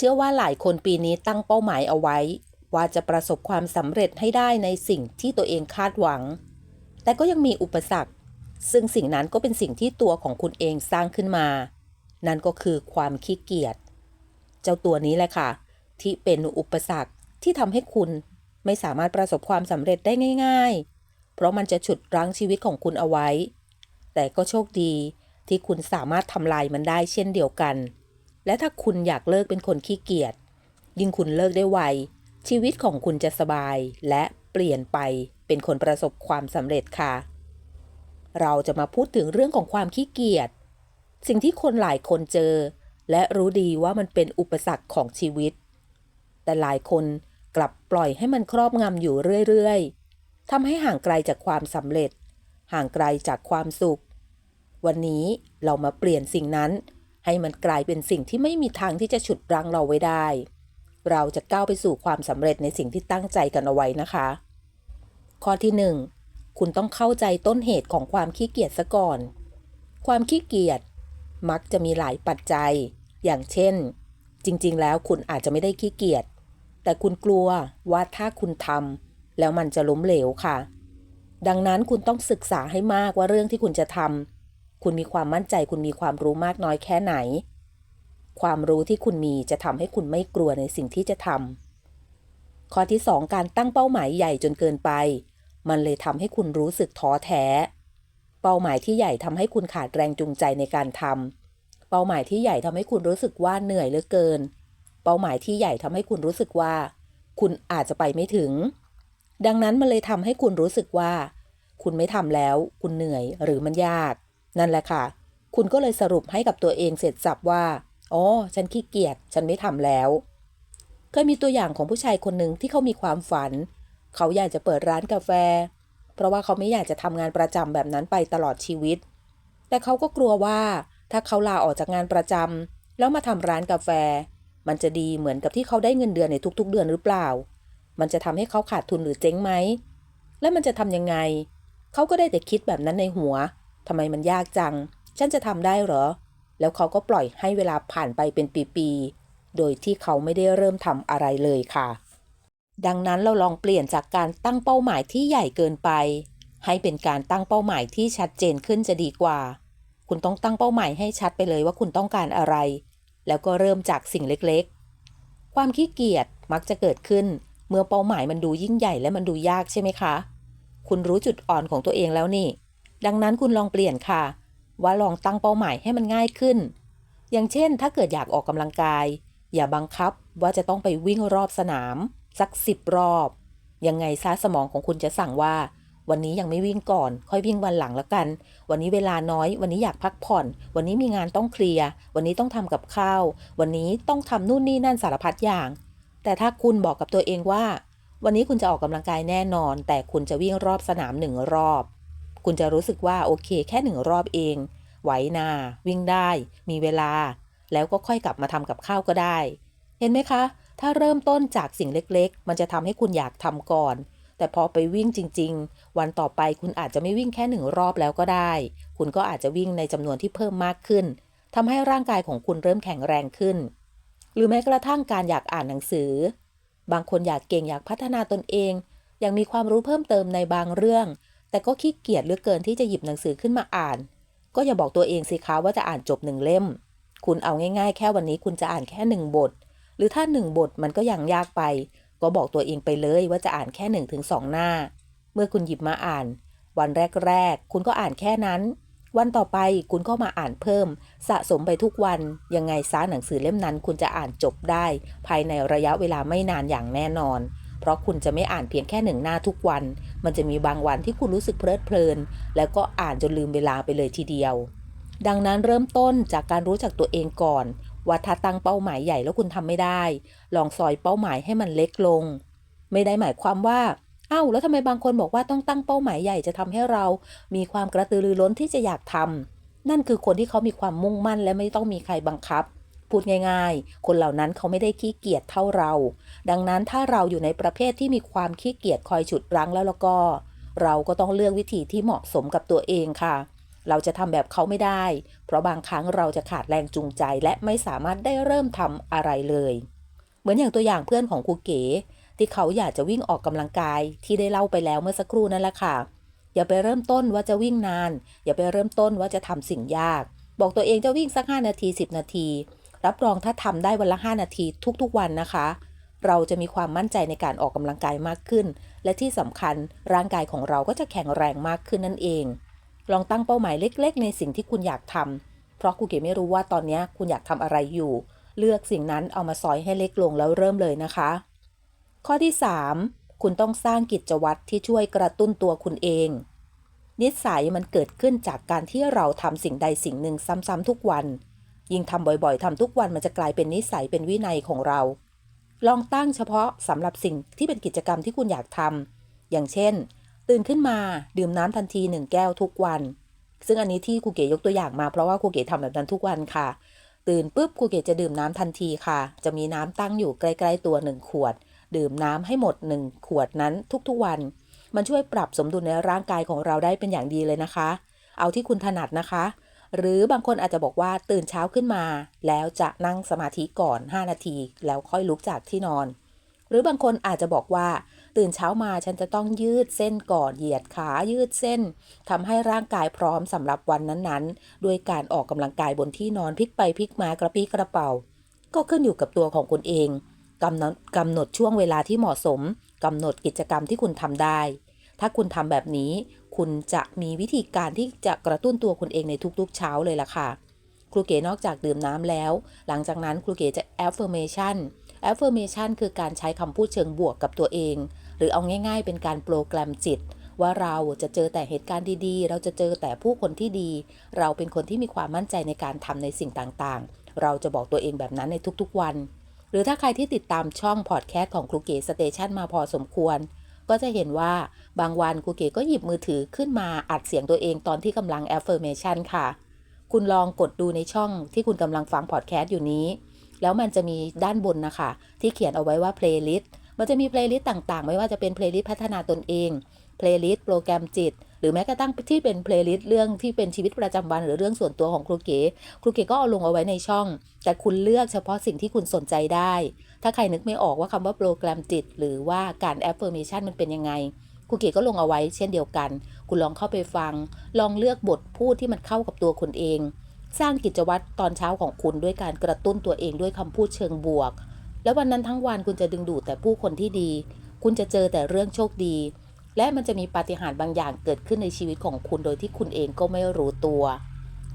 เชื่อว่าหลายคนปีนี้ตั้งเป้าหมายเอาไว้ ว่าจะประสบความสำเร็จให้ได้ในสิ่งที่ตัวเองคาดหวัง แต่ก็ยังมีอุปสรรค ซึ่งสิ่งนั้นก็เป็นสิ่งที่ตัวของคุณเองสร้างขึ้นมา นั่นก็คือความขี้เกียจ เจ้าตัวนี้แหละค่ะ ที่เป็นอุปสรรคที่ทำให้คุณไม่สามารถประสบความสำเร็จได้ง่าย ๆ เพราะมันจะฉุดรั้งชีวิตของคุณเอาไว้ แต่ก็โชคดีที่คุณสามารถทำลายมันได้เช่นเดียวกัน และถ้าคุณอยากเลิกเป็นคนขี้เกียจยิ่งคุณเลิกได้ไว ชีวิตของคุณจะสบาย และเปลี่ยนไปเป็นคนประสบความสำเร็จค่ะ เราจะมาพูดถึงเรื่องของความขี้เกียจสิ่งที่คนหลายคนเจอ และรู้ดีว่ามันเป็นอุปสรรคของชีวิต แต่หลายคนกลับปล่อยให้มันครอบงำอยู่เรื่อยๆทำให้ห่างไกลจากความสำเร็จ ห่างไกลจากความสุข วันนี้เรามาเปลี่ยนสิ่งนั้น ให้มันกลายเป็นสิ่งที่ไม่มีทางที่จะฉุดรั้งเราไว้ได้ เราจะก้าวไปสู่ความสำเร็จในสิ่งที่ตั้งใจกันเอาไว้นะคะ ข้อที่หนึ่งคุณต้องเข้าใจต้นเหตุของความขี้เกียจซะก่อน ความขี้เกียจมักจะมีหลายปัจจัย อย่างเช่น จริงๆ แล้วคุณอาจจะไม่ได้ขี้เกียจ แต่คุณกลัวว่าถ้าคุณทำแล้วมันจะล้มเหลวค่ะ ดังนั้นคุณต้องศึกษาให้มากว่าเรื่องที่คุณจะทำ คุณมีความมั่นใจคุณมีความรู้มากน้อยแค่ไหน ความรู้ที่คุณมีจะทำให้คุณไม่กลัวในสิ่งที่จะทำข้อที่สองการตั้งเป้าหมายใหญ่จนเกินไป มันเลยทำให้คุณรู้สึกท้อแท้ เป้าหมายที่ใหญ่ทำให้คุณขาดแรงจูงใจในการทำเป้าหมายที่ใหญ่ทำให้คุณรู้สึกว่าเหนื่อยเหลือเกิน เป้าหมายที่ใหญ่ทำให้คุณรู้สึกว่า คุณอาจจะไปไม่ถึง ดังนั้นมันเลยทำให้คุณรู้สึกว่า คุณไม่ทำแล้ว คุณเหนื่อยหรือมันยาก นั่นแหละค่ะ คุณก็เลยสรุปให้กับตัวเองเสร็จสับว่า อ๋อ ฉันขี้เกียจ ฉันไม่ทำแล้ว เคยมีตัวอย่างของผู้ชายคนหนึ่งที่เขามีความฝัน เขาอยากจะเปิดร้านกาแฟ เพราะว่าเขาไม่อยากจะทำงานประจำแบบนั้นไปตลอดชีวิต แต่เขาก็กลัวว่า ถ้าเขาลาออกจากงานประจำแล้วมาทำร้านกาแฟ มันจะดีเหมือนกับที่เขาได้เงินเดือนในทุก ๆ เดือนหรือเปล่า มันจะทำให้เขาขาดทุนหรือเจ๊งไหม และมันจะทำยังไง เขาก็ได้แต่คิดแบบนั้นในหัว ทำไมมันยากจัง ฉันจะทำได้เหรอ แล้วเขาก็ปล่อยให้เวลาผ่านไปเป็นปีๆ โดยที่เขาไม่ได้เริ่มทำอะไรเลยค่ะ ดังนั้นเราลองเปลี่ยนจากการตั้งเป้าหมายที่ใหญ่เกินไป ให้เป็นการตั้งเป้าหมายที่ชัดเจนขึ้นจะดีกว่า คุณต้องตั้งเป้าหมายให้ชัดไปเลยว่าคุณต้องการอะไร แล้วก็เริ่มจากสิ่งเล็กๆ ความขี้เกียจมักจะเกิดขึ้น เมื่อเป้าหมายมันดูยิ่งใหญ่และมันดูยากใช่ไหมคะ คุณรู้จุดอ่อนของตัวเองแล้วนี่ ดังนั้นคุณลองเปลี่ยนค่ะ ว่าลองตั้งเป้าหมายให้มันง่ายขึ้น อย่างเช่น ถ้าเกิดอยากออกกำลังกาย อย่าบังคับว่าจะต้องไปวิ่งรอบสนาม สักสิบรอบ ยังไงซะสมองของคุณจะสั่งว่า วันนี้ยังไม่วิ่งก่อน ค่อยวิ่งวันหลังแล้วกัน วันนี้เวลาน้อย วันนี้อยากพักผ่อน วันนี้มีงานต้องเคลียร์ วันนี้ต้องทำกับข้าว วันนี้ต้องทำนู่นนี่นั่นสารพัดอย่าง แต่ถ้าคุณบอกกับตัวเองว่า วันนี้คุณจะออกกำลังกายแน่นอน แต่คุณจะวิ่งรอบสนามหนึ่งรอบ คุณจะรู้สึกว่าโอเคแค่หนึ่งรอบเอง ไหวนา วิ่งได้ มีเวลา แล้วก็ค่อยกลับมาทำกับข้าวก็ได้ เห็นไหมคะ ถ้าเริ่มต้นจากสิ่งเล็กๆ มันจะทำให้คุณอยากทำก่อน แต่พอไปวิ่งจริง ๆ วันต่อไปคุณอาจจะไม่วิ่งแค่หนึ่งรอบแล้วก็ได้ คุณก็อาจจะวิ่งในจำนวนที่เพิ่มมากขึ้นทำให้ร่างกายของคุณเริ่มแข็งแรงขึ้น หรือแม้กระทั่งการอยากอ่านหนังสือ บางคนอยากเก่งอยากพัฒนาตนเอง อยากมีความรู้เพิ่มเติมในบางเรื่อง แต่ก็ขี้เกียจเหลือเกินที่จะหยิบหนังสือขึ้นมาอ่าน ก็อย่าบอกตัวเองสิคะว่าจะอ่านจบหนึ่งเล่ม คุณเอาง่ายๆ แค่วันนี้คุณจะอ่านแค่หนึ่งบท หรือถ้าหนึ่งบทมันก็ยังยากไป ก็บอกตัวเองไปเลยว่าจะอ่านแค่หนึ่งถึงสองหน้า เมื่อคุณหยิบมาอ่าน วันแรกๆ คุณก็อ่านแค่นั้น วันต่อไปคุณก็มาอ่านเพิ่ม สะสมไปทุกวัน ยังไงซะหนังสือเล่มนั้น คุณจะอ่านจบได้ ภายในระยะเวลาไม่นานอย่างแน่นอน เพราะคุณจะไม่อ่านเพียงแค่หนึ่งหน้าทุกวัน มันจะมีบางวันที่คุณรู้สึกเพลิดเพลิน แล้วก็อ่านจนลืมเวลาไปเลยทีเดียว ดังนั้นเริ่มต้นจากการรู้จักตัวเองก่อน ว่าถ้าตั้งเป้าหมายใหญ่แล้วคุณทำไม่ได้ ลองซอยเป้าหมายให้มันเล็กลง ไม่ได้หมายความว่าเอ้าแล้วทำไมบางคนบอกว่าต้องตั้งเป้าหมายใหญ่จะทำให้เรา มีความกระตือรือร้นที่จะอยากทำนั่นคือคนที่เขามีความมุ่งมั่นและไม่ต้องมีใครบังคับ พูดง่ายๆ คนเหล่านั้นเขาไม่ได้ขี้เกียจเท่าเรา ดังนั้นถ้าเราอยู่ในประเภทที่มีความขี้เกียจคอยฉุดรั้งแล้วแล้วก็ เราก็ต้องเลือกวิธีที่เหมาะสมกับตัวเองค่ะ เราจะทำแบบเขาไม่ได้ เพราะบางครั้งเราจะขาดแรงจูงใจและไม่สามารถได้เริ่มทำอะไรเลย เหมือนอย่างตัวอย่างเพื่อนของครูเก๋ ที่เขาอยากจะวิ่งออกกำลังกายที่ได้เล่าไปแล้วเมื่อสักครู่นั่นแหละค่ะอย่าไปเริ่มต้นว่าจะวิ่งนาน อย่าไปเริ่มต้นว่าจะทำสิ่งยาก บอกตัวเองจะวิ่งสัก 5 นาที 10 นาที รับรองถ้าทำได้วันละ 5 นาทีทุกๆวันนะคะ เราจะมีความมั่นใจในการออกกำลังกายมากขึ้น และที่สำคัญร่างกายของเราก็จะแข็งแรงมากขึ้นนั่นเอง ลองตั้งเป้าหมายเล็ก ๆ ในสิ่งที่คุณอยากทำเพราะครูเก๋ไม่รู้ว่าตอนนี้คุณอยากทำอะไรอยู่ เลือกสิ่งนั้นเอามาซอยให้เล็กลงแล้วเริ่มเลยนะคะ ข้อที่ 3 คุณต้องสร้างกิจวัตรที่ช่วยกระตุ้นตัวคุณเองนิสัยมันเกิดขึ้นจากการที่เราทำสิ่งใดสิ่งหนึ่งซ้ำๆทุกวัน ยิ่งทำบ่อยๆทำทุกวันมันจะกลายเป็นนิสัยเป็นวินัยของเรา ลองตั้งเฉพาะสำหรับสิ่งที่เป็นกิจกรรมที่คุณอยากทำอย่างเช่น ตื่นขึ้นมาดื่มน้ำทันทีหนึ่งแก้วทุกวัน ซึ่งอันนี้ที่ครูเก๋ยกตัวอย่างมาเพราะว่าครูเก๋ทำแบบนั้นทุกวันค่ะ ตื่นปุ๊บครูเก๋จะดื่มน้ำทันทีค่ะ จะมีน้ำตั้งอยู่ใกล้ๆตัวหนึ่งขวด ดื่มน้ำให้หมดหนึ่งขวดนั้นทุกๆวัน มันช่วยปรับสมดุลในร่างกายของเราได้เป็นอย่างดีเลยนะคะ เอาที่คุณถนัดนะคะ หรือบางคนอาจจะบอกว่าตื่นเช้าขึ้นมา แล้วจะนั่งสมาธิก่อน 5 นาที แล้วค่อยลุกจากที่นอน หรือบางคนอาจจะบอกว่า ตื่นเช้ามาฉันจะต้องยืดเส้นก่อนเหยียดขายืดเส้นทำให้ร่างกายพร้อมสำหรับวันนั้นๆ ด้วยการออกกำลังกายบนที่นอนพลิกไปพลิกมากระปี้กระเป๋า ก็ขึ้นอยู่กับตัวของคุณเองกำหนดกำหนดช่วงเวลาที่เหมาะสมกำหนดกิจกรรมที่คุณทำได้ ถ้าคุณทำแบบนี้ คุณจะมีวิธีการที่จะกระตุ้นตัวคุณเองในทุกๆ เช้าเลยล่ะค่ะ ครูเก๋นอกจากดื่มน้ำแล้ว หลังจากนั้นครูเก๋จะ affirmation affirmation คือการใช้คำพูดเชิงบวกกับตัวเอง หรือเอาง่ายๆ เป็นการโปรแกรมจิต ว่าเราจะเจอแต่เหตุการณ์ดีๆ เราจะเจอแต่ผู้คนที่ดี เราเป็นคนที่มีความมั่นใจในการทำในสิ่งต่างๆ เราจะบอกตัวเองแบบนั้นในทุกๆวัน หรือถ้าใครที่ติดตามช่องพอดแคสต์ของครูเก๋สเตชันมาพอสมควร ก็จะเห็นว่าบางวันครูเก๋ก็หยิบมือถือขึ้นมาอัดเสียงตัวเองตอนที่กำลัง affirmation ค่ะ คุณลองกดดูในช่องที่คุณกำลังฟังพอดแคสต์อยู่นี้ แล้วมันจะมีด้านบนนะคะ ที่เขียนเอาไว้ว่า playlist มันจะมี playlist ต่างๆ ไม่ว่าจะเป็น playlist พัฒนาตนเอง playlist โปรแกรมจิต หรือแม้กระทั่งที่เป็น playlist เรื่องที่เป็นชีวิตประจำวัน หรือเรื่องส่วนตัวของครูเก๋ครูเก๋ก็เอาลงเอาไว้ในช่อง แต่คุณเลือกเฉพาะสิ่งที่คุณสนใจได้ ถ้าใครนึกไม่ออกว่าคำว่าโปรแกรมจิต หรือว่าการ affirmation มันเป็นยังไงครูเก๋ก็ลงเอาไว้เช่นเดียวกัน คุณลองเข้าไปฟัง ลองเลือกบทพูดที่มันเข้ากับตัวคุณเอง สร้างกิจวัตรตอนเช้าของคุณด้วยการกระตุ้นตัวเองด้วยคำพูดเชิงบวก แล้ววันนั้นทั้งวันคุณจะดึงดูดแต่ผู้คนที่ดี คุณจะเจอแต่เรื่องโชคดี และมันจะมีปาฏิหาริย์บางอย่างเกิดขึ้นในชีวิตของคุณโดยที่คุณเองก็ไม่รู้ตัว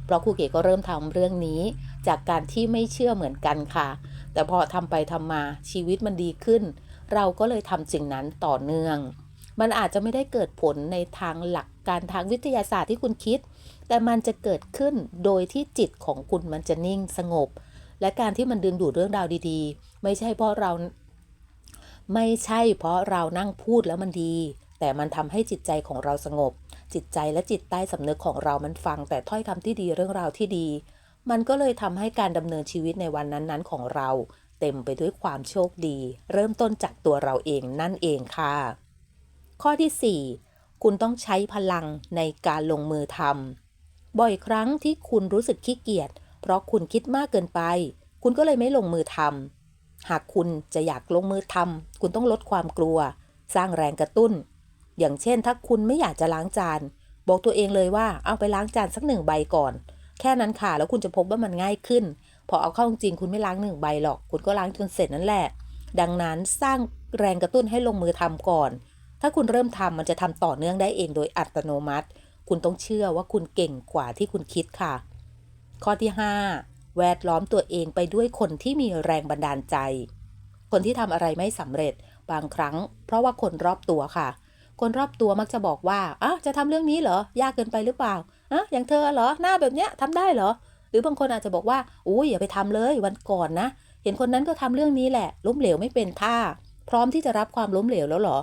เพราะครูเก๋ก็เริ่มทำเรื่องนี้ จากการที่ไม่เชื่อเหมือนกันค่ะ แต่พอทำไปทำมาชีวิตมันดีขึ้น เราก็เลยทำสิ่งนั้นต่อเนื่อง มันอาจจะไม่ได้เกิดผลในทางหลักการทางวิทยาศาสตร์ที่คุณคิด แต่มันจะเกิดขึ้นโดยที่จิตของคุณมันจะนิ่งสงบ และการที่มันดึงดูดเรื่องราวดีๆ ไม่ใช่เพราะเรา ไม่ใช่เพราะเรานั่งพูดแล้วมันดี แต่มันทำให้จิตใจของเราสงบ จิตใจและจิตใต้สำนึกของเรามันฟัง แต่ถ้อยคำที่ดีเรื่องราวที่ดี มันก็เลยทำให้การดำเนินชีวิตในวันนั้นๆ ของเรา เต็มไปด้วยความโชคดี เริ่มต้นจากตัวเราเองนั่นเองค่ะ ข้อที่ 4 คุณต้องใช้พลังในการลงมือทำบ่อยครั้งที่คุณรู้สึกขี้เกียจเพราะคุณคิดมากเกินไป คุณก็เลยไม่ลงมือทำหากคุณจะอยากลงมือทำคุณต้องลดความกลัว สร้างแรงกระตุ้น อย่างเช่นถ้าคุณไม่อยากจะล้างจาน บอกตัวเองเลยว่าเอาไปล้างจานสักหนึ่งใบก่อน แค่นั้นค่ะ แล้วคุณจะพบว่ามันง่ายขึ้น พอเอาเข้าจริงคุณไม่ล้างหนึ่งใบหรอก คุณก็ล้างจนเสร็จนั่นแหละ ดังนั้นสร้างแรงกระตุ้นให้ลงมือทำก่อน ถ้าคุณเริ่มทำมันจะทำต่อเนื่องได้เองโดยอัตโนมัติ คุณต้องเชื่อว่าคุณเก่งกว่าที่คุณคิดค่ะ ข้อที่ 5 แวดล้อมตัวเองไปด้วยคนที่มีแรงบันดาลใจ คนที่ทำอะไรไม่สำเร็จบางครั้ง เพราะว่าคนรอบตัวค่ะ คนรอบตัวมักจะบอกว่าอะจะทำเรื่องนี้เหรอยากเกินไปหรือเปล่าอะอย่างเธอเหรอหน้าแบบเนี้ยทำได้เหรอ หรือบางคนอาจจะบอกว่าอุ้ยอย่าไปทำเลยวันก่อนนะ เห็นคนนั้นก็ทำเรื่องนี้แหละ ล้มเหลวไม่เป็นท่า พร้อมที่จะรับความล้มเหลวแล้วเหรอ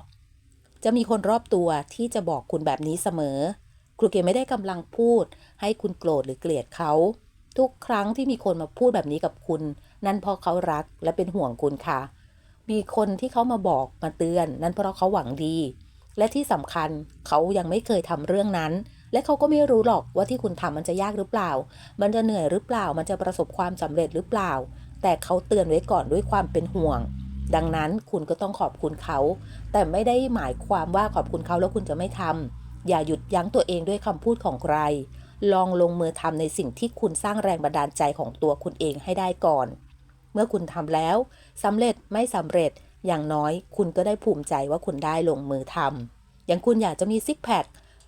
จะมีคนรอบตัวที่จะบอกคุณแบบนี้เสมอ ครูเกไม่ได้กำลังพูด ให้คุณโกรธหรือเกลียดเขา ทุกครั้งที่มีคนมาพูดแบบนี้กับคุณ นั่นเพราะเขารักและเป็นห่วงคุณค่ะ มีคนที่เขามาบอกมาเตือน นั่นเพราะเขาหวังดี และที่สำคัญเขายังไม่เคยทำเรื่องนั้น และเขาก็ไม่รู้หรอกว่าที่คุณทำมันจะยากหรือเปล่า มันจะเหนื่อยหรือเปล่า มันจะประสบความสำเร็จหรือเปล่า แต่เขาเตือนไว้ก่อนด้วยความเป็นห่วง ดังนั้นคุณก็ต้องขอบคุณเขา แต่ไม่ได้หมายความว่าขอบคุณเขาแล้วคุณจะไม่ทำอย่าหยุดยั้งตัวเองด้วยคำพูดของใคร ลองลงมือทำในสิ่งที่คุณสร้างแรงบันดาลใจของตัวคุณเองให้ได้ก่อน เมื่อคุณทำแล้วสำเร็จไม่สำเร็จ อย่างน้อยคุณก็ได้ภูมิใจว่าคุณได้ลงมือทำอย่างคุณอยากจะมีซิกแพค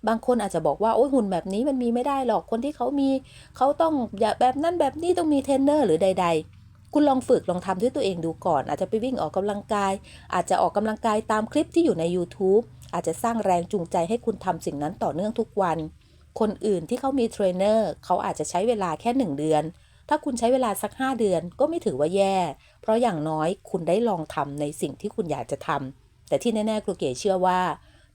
บางคนอาจจะบอกว่าโอ้ยหุ่นแบบนี้มันมีไม่ได้หรอกคนที่เขามีเขาต้องอย่าแบบนั้นแบบนี้ต้องมีเทรนเนอร์หรือใด ๆ คุณลองฝึกลองทำด้วยตัวเองดูก่อน อาจจะไปวิ่งออกกำลังกาย อาจจะออกกำลังกายตามคลิปที่อยู่ใน YouTube อาจจะสร้างแรงจูงใจให้คุณทำสิ่งนั้นต่อเนื่องทุกวัน คนอื่นที่เขามีเทรนเนอร์เขาอาจจะใช้เวลาแค่ 1 เดือน ถ้าคุณใช้เวลาสัก 5 เดือนก็ไม่ถือว่าแย่ เพราะอย่างน้อยคุณได้ลองทำในสิ่งที่คุณอยากจะทำแต่ที่แน่ๆครูเก๋เชื่อว่า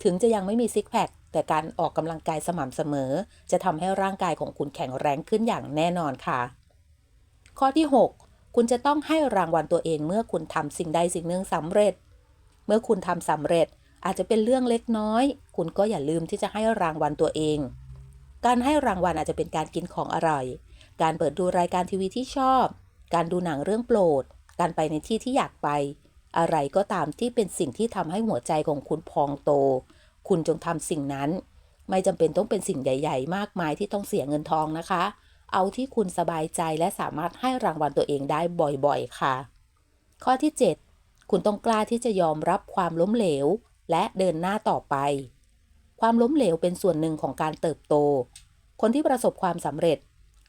ถึงจะยังไม่มีซิกแพคแต่การออกกำลังกายสม่ำเสมอ จะทำให้ร่างกายของคุณแข็งแรงขึ้นอย่างแน่นอนค่ะ ข้อที่ 6 คุณจะต้องให้รางวัลตัวเองเมื่อคุณทำสิ่งใดสิ่งหนึ่งสำเร็จ เมื่อคุณทำสำเร็จอาจจะเป็นเรื่องเล็กน้อย คุณก็อย่าลืมที่จะให้รางวัลตัวเอง การให้รางวัลอาจจะเป็นการกินของอร่อย การเปิดดูรายการทีวีที่ชอบ การดูหนังเรื่องโปรด การไปในที่ที่อยากไป อะไรก็ตามที่เป็นสิ่งที่ทำให้หัวใจของคุณพองโต คุณจงทำสิ่งนั้น ไม่จำเป็นต้องเป็นสิ่งใหญ่ ๆ มากมายที่ต้องเสียเงินทองนะคะ เอาที่คุณสบายใจและสามารถให้รางวัลตัวเองได้บ่อยๆ ค่ะ ข้อที่ 7 คุณต้องกล้าที่จะยอมรับความล้มเหลว และเดินหน้าต่อไป ความล้มเหลวเป็นส่วนหนึ่งของการเติบโต คนที่ประสบความสำเร็จ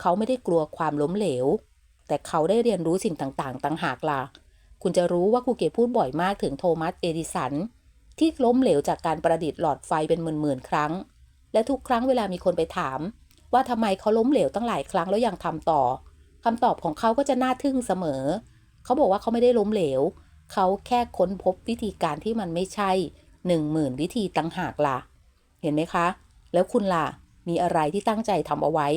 เขาไม่ได้กลัวความล้มเหลว แต่เขาได้เรียนรู้สิ่งต่างๆ ต่างหากล่ะ คุณจะรู้ว่าครูเก๋พูดบ่อยมากถึงโทมัสเอดิสันที่ล้มเหลวจากการประดิษฐ์หลอดไฟเป็นหมื่นๆครั้ง และทุกครั้งเวลามีคนไปถาม ว่าทำไมเขาล้มเหลวตั้งหลายครั้งแล้วยังทำต่อคำตอบของเขาก็จะน่าทึ่งเสมอ เขาบอกว่าเขาไม่ได้ล้มเหลว เขาแค่ค้นพบวิธีการที่มันไม่ใช่หนึ่งหมื่นวิธีต่างหากล่ะ เห็นไหมคะ แล้วคุณล่ะ มีอะไรที่ตั้งใจทำเอาไว้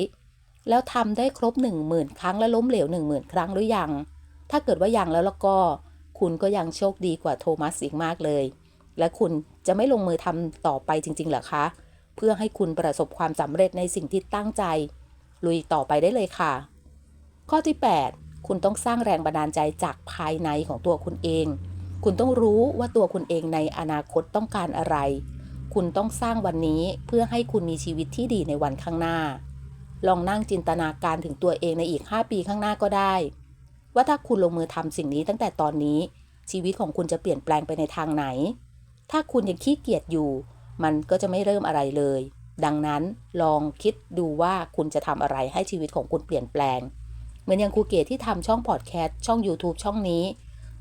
แล้วทำได้ครบหนึ่งหมื่นครั้งและล้มเหลวหนึ่งหมื่นครั้งหรือยัง ถ้าเกิดว่ายังแล้วแล้วก็ คุณก็ยังโชคดีกว่าโทมัสอีกมากเลย และคุณจะไม่ลงมือทำต่อไปจริงๆหรอคะ เพื่อให้คุณประสบความสำเร็จในสิ่งที่ตั้งใจ ลุยต่อไปได้เลยค่ะ ข้อที่ 8 คุณต้องสร้างแรงบันดาลใจจากภายในของตัวคุณเอง คุณต้องรู้ว่าตัวคุณเองในอนาคตต้องการอะไร คุณต้องสร้างวันนี้เพื่อให้คุณมีชีวิตที่ดีในวันข้างหน้า ลองนั่งจินตนาการถึงตัวเองในอีก 5 ปีข้างหน้าก็ได้ ว่าถ้าคุณลงมือทำสิ่งนี้ตั้งแต่ตอนนี้ ชีวิตของคุณจะเปลี่ยนแปลงไปในทางไหน ถ้าคุณยังขี้เกียจอยู่ มันก็จะไม่เริ่มอะไรเลย ดังนั้นลองคิดดูว่าคุณจะทำอะไรให้ชีวิตของคุณเปลี่ยนแปลง เหมือนอย่างครูเก๋ที่ทำช่องพอดแคสต์ช่อง YouTube ช่องนี้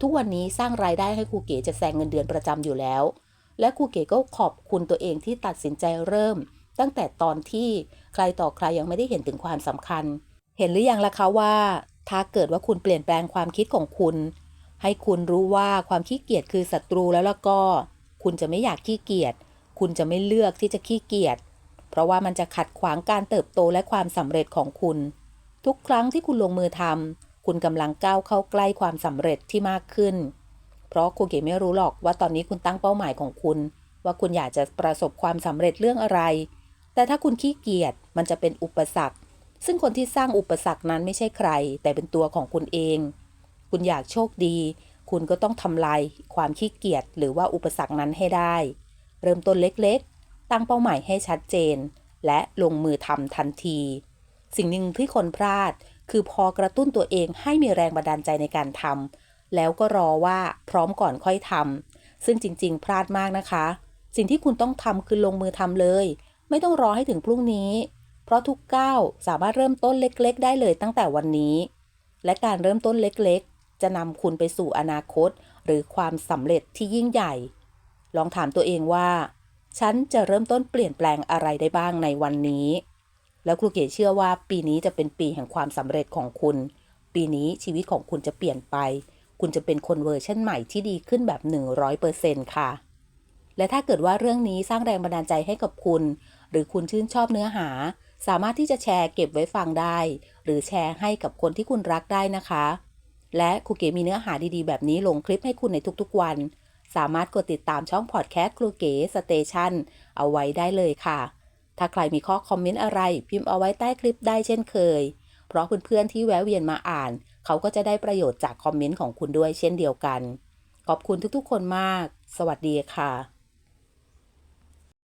ทุกวันนี้สร้างรายได้ให้ครูเก๋จะแซงเงินเดือนประจำอยู่แล้ว และครูเก๋ก็ขอบคุณตัวเองที่ตัดสินใจเริ่ม ตั้งแต่ตอนที่ ใครต่อใครยังไม่ได้เห็นถึงความสำคัญ เห็นหรือยังล่ะคะว่า ถ้าเกิดว่าคุณเปลี่ยนแปลงความคิดของคุณ ให้คุณรู้ว่าความขี้เกียจคือศัตรูแล้วแล้วก็ คุณจะไม่อยากขี้เกียจ คุณจะไม่เลือกที่จะขี้เกียจ เพราะว่ามันจะขัดขวางการเติบโตและความสำเร็จของคุณ ทุกครั้งที่คุณลงมือทำคุณกำลังก้าวเข้าใกล้ความสำเร็จที่มากขึ้น เพราะครูเก๋ไม่รู้หรอกว่าตอนนี้คุณตั้งเป้าหมายของคุณว่าคุณอยากจะประสบความสำเร็จเรื่องอะไร แต่ถ้าคุณขี้เกียจ มันจะเป็นอุปสรรค ซึ่งคนที่สร้างอุปสรรคนั้นไม่ใช่ใคร แต่เป็นตัวของคุณเอง คุณอยากโชคดี คุณก็ต้องทำลายความขี้เกียจหรือว่าอุปสรรคนั้นให้ได้ เริ่มต้นเล็กๆ ตั้งเป้าหมายให้ชัดเจน และลงมือทำทันที สิ่งหนึ่งที่คนพลาด คือพอกระตุ้นตัวเองให้มีแรงบันดาลใจในการทำแล้วก็รอว่าพร้อมก่อนค่อยทำซึ่งจริง ๆ พลาดมากนะคะ สิ่งที่คุณต้องทำคือลงมือทำเลยไม่ต้องรอให้ถึงพรุ่งนี้ เพราะทุกก้าวสามารถเริ่มต้นเล็ก ๆ ได้เลยตั้งแต่วันนี้ และการเริ่มต้นเล็กๆ จะนำคุณไปสู่อนาคต หรือความสำเร็จที่ยิ่งใหญ่ ลองถามตัวเองว่า ฉันจะเริ่มต้นเปลี่ยนแปลงอะไรได้บ้างในวันนี้ แล้วครูเก๋เชื่อว่าปีนี้จะเป็นปีแห่งความสำเร็จของคุณ ปีนี้ชีวิตของคุณจะเปลี่ยนไป คุณจะเป็นคนเวอร์ชันใหม่ที่ดีขึ้นแบบ 100%ค่ะและถ้าเกิดว่าเรื่องนี้สร้างแรงบันดาลใจให้กับคุณ หรือคุณชื่นชอบเนื้อหา สามารถที่จะแชร์เก็บไว้ฟังได้ หรือแชร์ให้กับคนที่คุณรักได้นะคะ และครูเก๋มีเนื้อหาดีๆ แบบนี้ลงคลิปให้คุณในทุกๆวัน สามารถกดติดตามช่องพอดแคสต์ครูเก๋สเตชันเอาไว้ได้เลยค่ะ ถ้าใครมีข้อคอมเมนต์อะไร พิมพ์เอาไว้ใต้คลิปได้เช่นเคย เพราะเพื่อนๆที่แวะเวียนมาอ่าน เขาก็จะได้ประโยชน์จากคอมเมนต์ของคุณด้วยเช่นเดียวกัน ขอบคุณทุกๆ คนมาก สวัสดีค่ะ